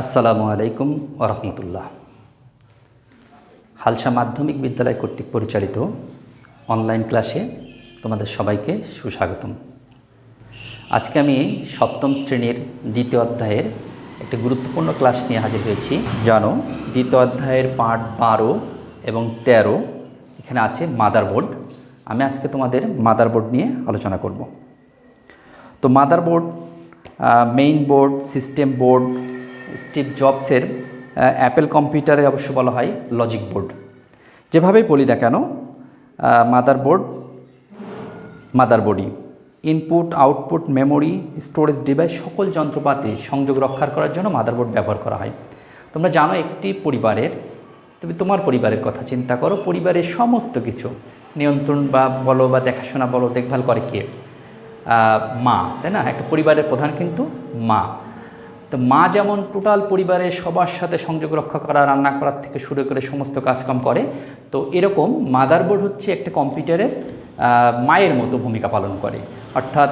আসসালামু আলাইকুম ওরহমতুল্লাহ হালসা মাধ্যমিক বিদ্যালয় কর্তৃক পরিচালিত অনলাইন ক্লাসে তোমাদের সবাইকে সুস্বাগতম। আজকে আমি সপ্তম শ্রেণির দ্বিতীয় অধ্যায়ের একটি গুরুত্বপূর্ণ ক্লাস নিয়ে হাজির হয়েছি। জানো, দ্বিতীয় অধ্যায়ের পাঠ বারো এবং তেরো, এখানে আছে মাদারবোর্ড। আমি আজকে তোমাদের মাদারবোর্ড নিয়ে আলোচনা করব। তো motherboard main board system board Steve জবসের Apple কম্পিউটারে অবশ্য বলা হয় লজিক বোর্ড। যেভাবেই বলি না কেন motherboard, মাদারবোর্ডই। Input, output, memory, storage device, সকল যন্ত্রপাতি সংযোগ রক্ষা করার জন্য মাদারবোর্ড ব্যবহার করা হয়। তোমরা জানো একটি পরিবারের, তুমি তোমার পরিবারের কথা চিন্তা করো, পরিবারের সমস্ত কিছু, নিয়ন্ত্রণ বা বলো বা দেখাশোনা বলো, দেখভাল করে কে? মা, তাই না? একটা পরিবারের প্রধান কিন্তু মা। তো মা যেমন টোটাল পরিবারের সবার সাথে সংযোগ রক্ষা করা, রান্না করার থেকে শুরু করে সমস্ত কাজকাম করে, তো এরকম মাদারবোর্ড হচ্ছে একটা কম্পিউটারের মায়ের মতো ভূমিকা পালন করে। অর্থাৎ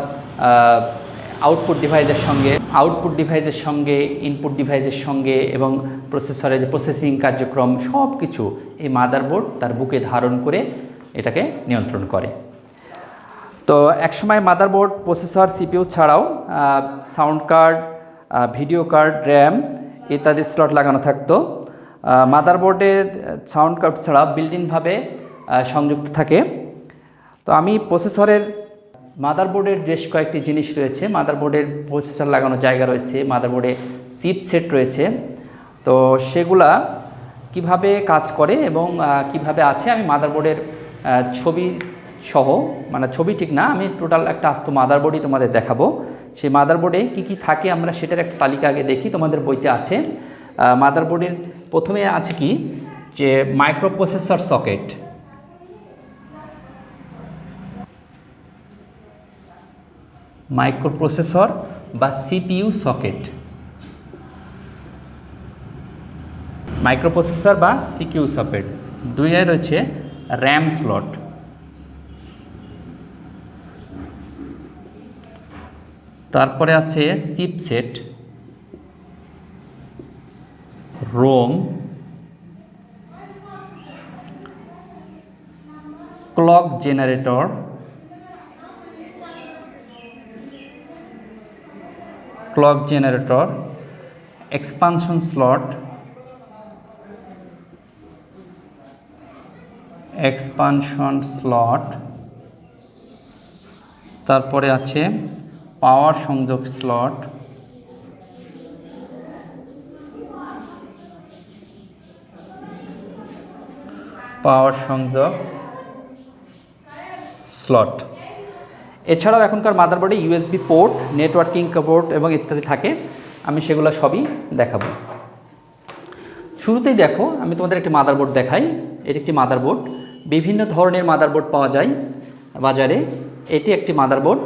আউটপুট ডিভাইসের সঙ্গে আউটপুট ডিভাইসের সঙ্গে ইনপুট ডিভাইসের সঙ্গে এবং প্রসেসরের যে প্রসেসিং কার্যক্রম সব কিছু এই মাদারবোর্ড তার বুকে ধারণ করে এটাকে নিয়ন্ত্রণ করে। তো একসময় মাদারবোর্ড প্রসেসর সিপিউ ছাড়াও sound card video card, RAM ইত্যাদি স্লট লাগানো থাকতো। মাদারবোর্ডের সাউন্ড কার্ড ছাড়া বিল্ডিংভাবে সংযুক্ত থাকে। তো আমি প্রসেসরের মাদারবোর্ডের বেশ কয়েকটি জিনিস রয়েছে। মাদারবোর্ডের প্রসেসর লাগানো জায়গা রয়েছে, মাদারবোর্ডে চিপ সেট রয়েছে। তো সেগুলা কীভাবে কাজ করে এবং কীভাবে আছে, আমি মাদারবোর্ডের ছবি সহ মানে ছবি ঠিক না, আমি টোটাল একটা আস্ত মাদার মাদারবোর্ডই তোমাদের দেখাবো। সেই মাদারবোর্ডে কি কি থাকে আমরা সেটার একটা তালিকা আগে দেখি, তোমাদের বইতে আছে। মাদারবোর্ডের প্রথমে আছে কি, যে মাইক্রোপ্রসেসর সকেট মাইক্রোপ্রসেসর বা সিপিইউ সকেট মাইক্রোপ্রসেসর বা সিকিউ সকেট দুইয়ে রয়েছে র্যাম স্লট তারপরে আছে chipset ROM clock generator clock generator expansion slot expansion slot তারপরে আছে পাওয়ার সংযোগ স্লট। পাওয়ার সংযোগ স্লট। এছাড়াও এখনকার মাদারবোর্ডে ইউএসবি পোর্ট নেটওয়ার্কিং পোর্ট এবং ইত্যাদি থাকে। আমি সেগুলো সবই দেখাবো। শুরুতেই দেখো, আমি তোমাদের একটি মাদারবোর্ড দেখাই। এটি একটি মাদারবোর্ড। বিভিন্ন ধরনের মাদারবোর্ড পাওয়া যায় বাজারে। এটি একটি মাদারবোর্ড।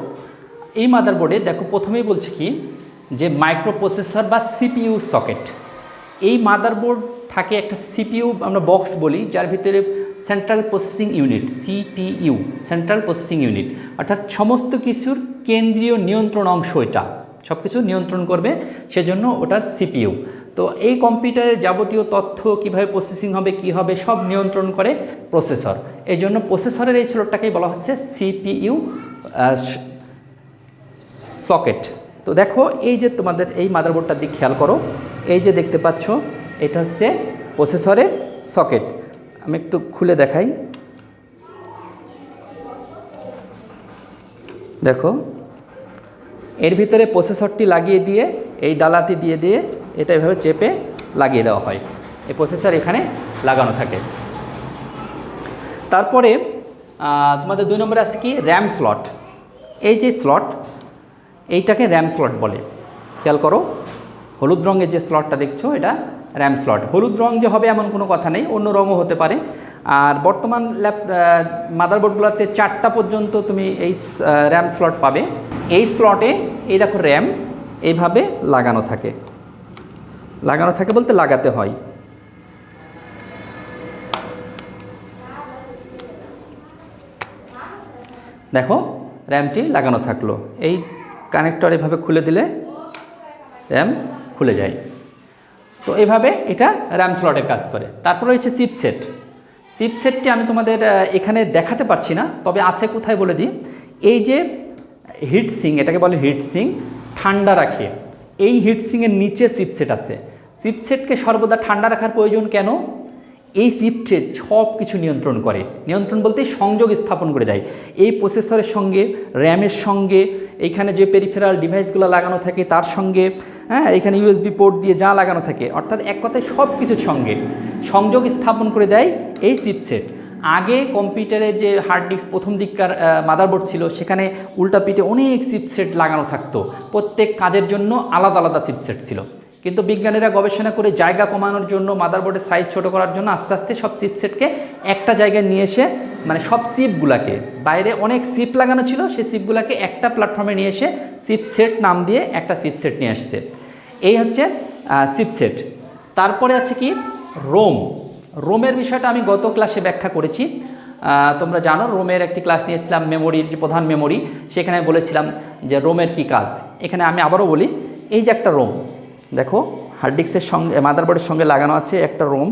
এই মাদারবোর্ডে দেখো প্রথমেই বলছে কি, যে মাইক্রোপ্রসেসর বা সিপিইউ সকেট এই মাদারবোর্ড থাকে একটা সিপিইউ আমরা বক্স বলি, যার ভিতরে central processing unit CPU central processing unit অর্থাৎ সমস্ত কিছুর কেন্দ্রীয় নিয়ন্ত্রণ অংশ এটা। সব কিছু নিয়ন্ত্রণ করবে, সেজন্য ওটার সিপিইউ তো এই কম্পিউটারের যাবতীয় তথ্য, কীভাবে প্রসেসিং হবে, কি হবে, সব নিয়ন্ত্রণ করে প্রসেসর এই জন্য প্রসেসরের এই স্লোটটাকেই বলা হচ্ছে সিপিইউ সকেট। তো দেখো, এই যে তোমাদের এই মাদারবোর্ডটার দিক খেয়াল করো। এই যে দেখতে পাচ্ছ, এটা হচ্ছে প্রসেসরের সকেট। আমি একটু খুলে দেখাই। দেখো, এর ভিতরে প্রসেসরটি লাগিয়ে দিয়ে, এই ডালাটি দিয়ে দিয়ে এটা এভাবে চেপে লাগিয়ে দেওয়া হয়। এই প্রসেসর এখানে লাগানো থাকে। তারপরে তোমাদের দুই নম্বরে আছে কি? র্যাম স্লট এই যে স্লট এইটাকে র্যাম স্লট বলে। খেয়াল করো, হলুদ রঙের যে স্লটটা দেখছ, এটা র্যাম স্লট। হলুদ রং যে হবে এমন কোনো কথা নেই, অন্য রঙও হতে পারে। আর বর্তমান ল্যাপ মাদারবোর্ডগুলোতে চারটা পর্যন্ত তুমি এই র্যাম স্লট পাবে। এই স্লটে, এই দেখো র্যাম, এইভাবে লাগানো থাকে। লাগানো থাকে বলতে লাগাতে হয়। দেখো, র্যামটি লাগানো থাকল। এই কানেক্টর এভাবে খুলে দিলে র্যাম খুলে যায়। তো এভাবে এটা র্যাম স্লটের কাজ করে। তারপর রয়েছে চিপসেট চিপসেটটি আমি তোমাদের এখানে দেখাতে পারছি না, তবে আছে কোথায় বলে দিই। এই যে হিট সিং এটাকে বলে হিট সিং ঠান্ডা রাখে। এই হিট সিংয়ের নিচে চিপসেট আছে। চিপসেটকে সর্বদা ঠান্ডা রাখার প্রয়োজন কেন? এই চিপসেট সব কিছু নিয়ন্ত্রণ করে। নিয়ন্ত্রণ বলতে সংযোগ স্থাপন করে দেয়। এই প্রসেসরের সঙ্গে র্যামের সঙ্গে, এইখানে যে পেরিফেরাল ডিভাইসগুলো লাগানো থাকে, তার সঙ্গে হ্যাঁ এখানে ইউএসবি পোর্ট দিয়ে যা লাগানো থাকে, অর্থাৎ এক কথায় সব কিছুর সঙ্গে সংযোগ স্থাপন করে দেয় এই চিপসেট আগে কম্পিউটারের যে হার্ড ডিস্ক প্রথম দিককার মাদারবোর্ড ছিল, সেখানে উল্টা পিঠে অনেক চিপসেট লাগানো থাকতো। প্রত্যেক কাজের জন্য আলাদা আলাদা চিপসেট ছিল। কিন্তু বিজ্ঞানীরা গবেষণা করে জায়গা কমানোর জন্য মাদারবোর্ডের সাইজ ছোট করার জন্য আস্তে আস্তে সব চিপসেটকে একটা জায়গায় নিয়ে এসে মানে সব সিপগুলাকে বাইরে অনেক সিপ লাগানো ছিল, সেই সিপগুলাকে একটা প্ল্যাটফর্মে নিয়ে এসে চিপসেট নাম দিয়ে একটা চিপসেট নিয়ে আসছে। এই হচ্ছে চিপসেট তারপরে আছে কি? রোম রোমের বিষয়টা আমি গত ক্লাসে ব্যাখ্যা করেছি। তোমরা জানো রোমের একটি ক্লাস নিয়েছিলাম মেমোরির যে প্রধান মেমোরি সেখানে বলেছিলাম যে রোমের কি কাজ? এখানে আমি আবারও বলি, এই যে একটা রোম দেখো হার্ড ডিস্কের সঙ্গে মাদারবোর্ডের সঙ্গে লাগানো আছে একটা রোম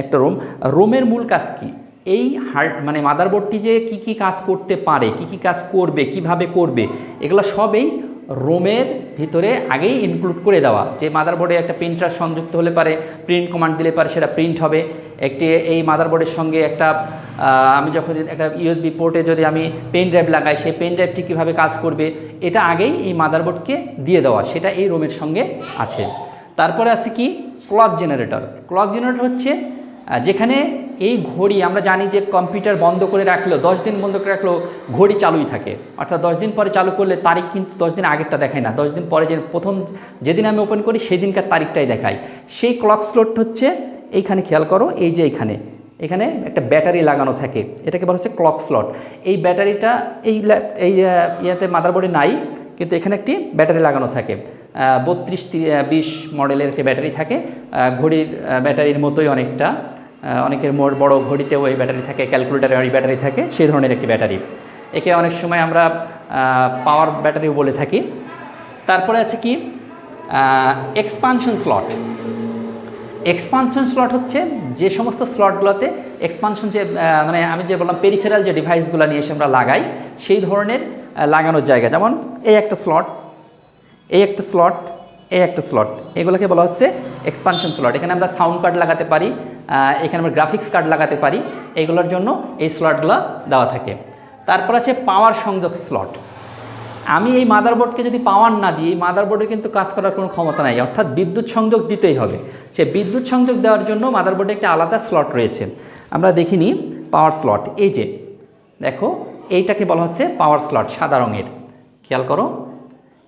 একটা রোম রোমের মূল কাজ কী? এই হার্ড মানে মাদারবোর্ডটি যে কি কি কাজ করতে পারে, কি কি কাজ করবে, কীভাবে করবে, এগুলো সবই রোমের ভিতরে আগেই ইনক্লুড করে দেওয়া। যে মাদারবোর্ডে একটা প্রিন্টার সংযুক্ত হলে পারে প্রিন্ট কমান্ড দিলে পারে, সেটা প্রিন্ট হবে। একটি এই মাদারবোর্ডের সঙ্গে একটা আমি যখন একটা ইউএসবি পোর্টে যদি আমি পেন ড্রাইভ লাগাই, সেই পেন ড্রাইভটি কীভাবে কাজ করবে, এটা আগেই এই মাদারবোর্ডকে দিয়ে দেওয়া। সেটা এই রোমের সঙ্গে আছে। তারপরে আছে কি? ক্লক জেনারেটর ক্লক জেনারেটর হচ্ছে যেখানে এই ঘড়ি আমরা জানি যে কম্পিউটার বন্ধ করে রাখলেও দশ দিন বন্ধ করে রাখলেও ঘড়ি চালুই থাকে। অর্থাৎ দশ দিন পরে চালু করলে তারিখ কিন্তু দশ দিন আগেরটা দেখায় না। দশ দিন পরে যে প্রথম যেদিন আমি ওপেন করি, সেদিনকার তারিখটাই দেখায়। সেই ক্লক স্লট হচ্ছে, এইখানে খেয়াল করো, এই যে এইখানে এখানে একটা ব্যাটারি লাগানো থাকে। এটাকে বলা হচ্ছে ক্লক স্লট এই ব্যাটারিটা এই এই ইয়েতে মাদারবোর্ডে নাই, কিন্তু এখানে একটি ব্যাটারি লাগানো থাকে। বত্রিশ বিশ মডেলের একটি ব্যাটারি থাকে। ঘড়ির ব্যাটারির মতোই অনেকটা। অনেকের মোট বড় ঘড়িতেও এই ব্যাটারি থাকে ক্যালকুলেটারে ওই ব্যাটারি থাকে, সেই ধরনের একটি ব্যাটারি। একে অনেক সময় আমরা পাওয়ার ব্যাটারিও বলে থাকি। তারপরে আছে কি? এক্সপানশন স্লট এক্সপানশন স্লট হচ্ছে যে সমস্ত স্লটগুলোতে এক্সপানশন যে মানে আমি যে বললাম পেরিফেরাল যে ডিভাইসগুলো নিয়ে এসে আমরা লাগাই, সেই ধরনের লাগানোর জায়গা। যেমন এই একটা স্লট এই একটা স্লট এই একটা স্লট এগুলোকে বলা হচ্ছে এক্সপানশন স্লট এখানে আমরা সাউন্ড কার্ড লাগাতে পারি এখানে আমরা গ্রাফিক্স কার্ড লাগাতে পারি। এইগুলোর জন্য এই স্লটগুলো দেওয়া থাকে। তারপর আছে পাওয়ার সংযোগ স্লট আমি এই মাদারবোর্ডকে যদি পাওয়ার না দিই, এই মাদারবোর্ডে কিন্তু কাজ করার কোনো ক্ষমতা নাই। অর্থাৎ বিদ্যুৎ সংযোগ দিতেই হবে। সে বিদ্যুৎ সংযোগ দেওয়ার জন্য মাদারবোর্ডে একটা আলাদা স্লট রয়েছে। আমরা দেখিনি পাওয়ার স্লট এই যে, দেখো, এইটাকে বলা হচ্ছে পাওয়ার স্লট সাদা রঙের। খেয়াল করো,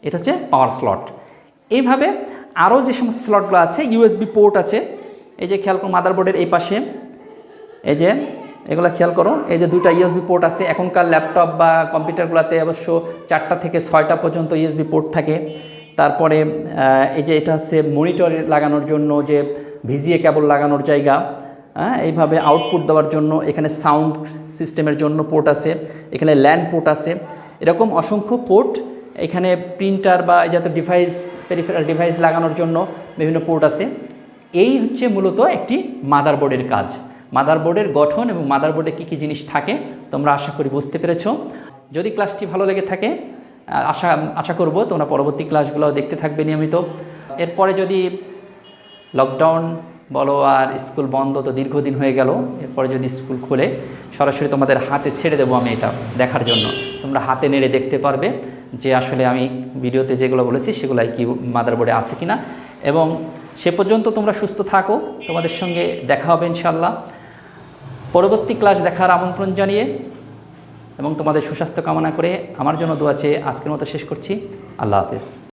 এটা হচ্ছে পাওয়ার স্লট এইভাবে আরও যে সমস্ত স্লটগুলো আছে ইউএসবি পোর্ট আছে এই যে খেয়াল করো মাদারবোর্ডের এই পাশে। এই যে, এগুলো খেয়াল করো। এই যে দুইটা ইউএসবি পোর্ট আছে। এখনকার ল্যাপটপ বা কম্পিউটারগুলোতে অবশ্য চারটা থেকে ছয়টা পর্যন্ত ইউএসবি পোর্ট থাকে। তারপরে এই যে এটা হচ্ছে মনিটর লাগানোর জন্য যে ভিজিএ কেবল লাগানোর জায়গা। হ্যাঁ এইভাবে আউটপুট দেওয়ার জন্য এখানে সাউন্ড সিস্টেমের জন্য পোর্ট আছে। এখানে ল্যান্ড পোর্ট আছে। এরকম অসংখ্য পোর্ট এখানে প্রিন্টার বা এই জাতীয় ডিভাইস পেরিফেরাল ডিভাইস লাগানোর জন্য বিভিন্ন পোর্ট আছে। এই হচ্ছে মূলত একটি মাদারবোর্ডের কাজ। মাদারবোর্ডের গঠন এবং মাদারবোর্ডে কী কী জিনিস থাকে, তোমরা আশা করি বুঝতে পেরেছ। যদি ক্লাসটি ভালো লেগে থাকে, আশা আশা করব তোমরা পরবর্তী ক্লাসগুলো দেখতে থাকবে নিয়মিত। এরপরে যদি লকডাউন বলো আর স্কুল বন্ধ তো দীর্ঘদিন হয়ে গেল, এরপরে যদি স্কুল খুলে, সরাসরি তোমাদের হাতে ছেড়ে দেবো আমি এটা দেখার জন্য। তোমরা হাতে নেড়ে দেখতে পারবে যে আসলে আমি ভিডিওতে যেগুলো বলেছি সেগুলাই কি মাদারবোর্ডে আছে কিনা। এবং সে পর্যন্ত তোমরা সুস্থ থাকো। তোমাদের সঙ্গে দেখা হবে ইনশাল্লাহ পরবর্তী ক্লাস দেখার আমন্ত্রণ জানিয়ে এবং তোমাদের সুস্বাস্থ্য কামনা করে আমার জন্য দোয়া চেয়ে আজকের মতো শেষ করছি। আল্লাহ হাফেজ।